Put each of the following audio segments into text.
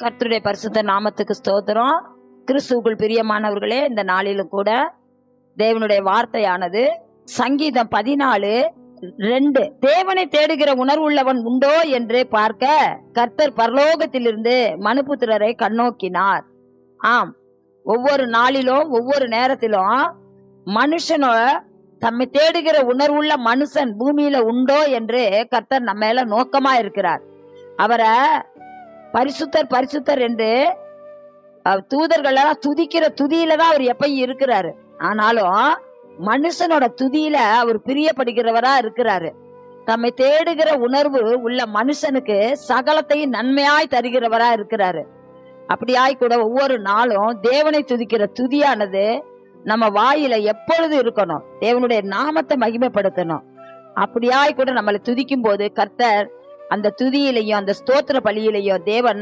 கர்த்தருடைய பரிசுத்த நாமத்துக்கு ஸ்தோத்திரம். கிறிஸ்துவுக்குள் பிரியமானவர்களே இந்த நாளிலும் கூட தேவனுடைய வார்த்தையானது சங்கீதம் பதினாலு ரெண்டு தேவனை தேடுகிற உணர்வுள்ளவன் உண்டோ என்று பார்க்க கர்த்தர் பரலோகத்திலிருந்து மனுபுத்திரரை கண்ணோக்கினார். ஆம் ஒவ்வொரு நாளிலும் ஒவ்வொரு நேரத்திலும் மனுஷனோ தம்மை தேடுகிற உணர்வுள்ள மனுஷன் பூமியில உண்டோ என்று கர்த்தர் நம்ம மேல நோக்கமா இருக்கிறார் அவரை பரிசுத்தர் பரிசுத்தர் என்று தூதர்களெல்லாம் தூதர்கள் எல்லாம் துதிக்கிற துதியில தான் அவர் எப்பயும் இருக்கிறாரு. ஆனாலும் மனுஷனோட துதியில அவர் பிரியப்படுகிறவரா இருக்கிறாரு. தம்மை தேடுகிற உணர்வு உள்ள மனுஷனுக்கு சகலத்தையும் நன்மையாய் தருகிறவரா இருக்கிறாரு. அப்படியாய் கூட ஒவ்வொரு நாளும் தேவனை துதிக்கிற துதியானது நம்ம வாயில எப்பொழுது இருக்கணும்? தேவனுடைய நாமத்தை மகிமைப்படுத்தணும். அப்படியாய் கூட நம்மளை துதிக்கும் போது கர்த்தர் அந்த துதியிலையும் அந்த ஸ்தோத்திர பலியிலையும் தேவன்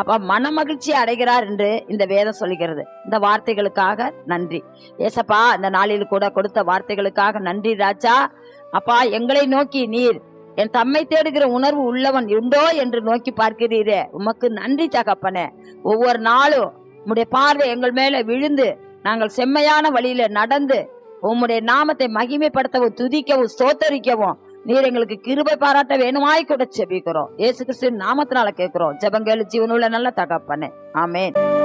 அப்ப மனமகிழ்ச்சி அடைகிறார் என்று இந்த வேதம் சொல்கிறது. இந்த வார்த்தைகளுக்காக நன்றி. ஏசப்பா இந்த நாளில் கூட கொடுத்த வார்த்தைகளுக்காக நன்றி ராஜா. அப்பா எங்களை நோக்கி நீர். என் தம்மை தேடுகிற உணர்வு உள்ளவன் உண்டோ என்று நோக்கி பார்க்கிறீரே. உமக்கு நன்றி தகப்பனே. ஒவ்வொரு நாளும் உம்முடைய பார்வை எங்கள் மேல விழுந்து நாங்கள் செம்மையான வழியில நடந்து உம்முடைய நாமத்தை மகிமைப்படுத்தவும் துதிக்கவும் ஸ்தோத்தரிக்கவும் நீர் எங்களுக்கு கிருபை பாராட்ட வேணுமாய் கூட செபிக்கிறோம். ஏசு கிறிஸ்து நாமத்தினால கேட்கிறோம். ஜெபங்கள் ஜீவனுள்ள நல்ல தகப்பனே. ஆமேன்.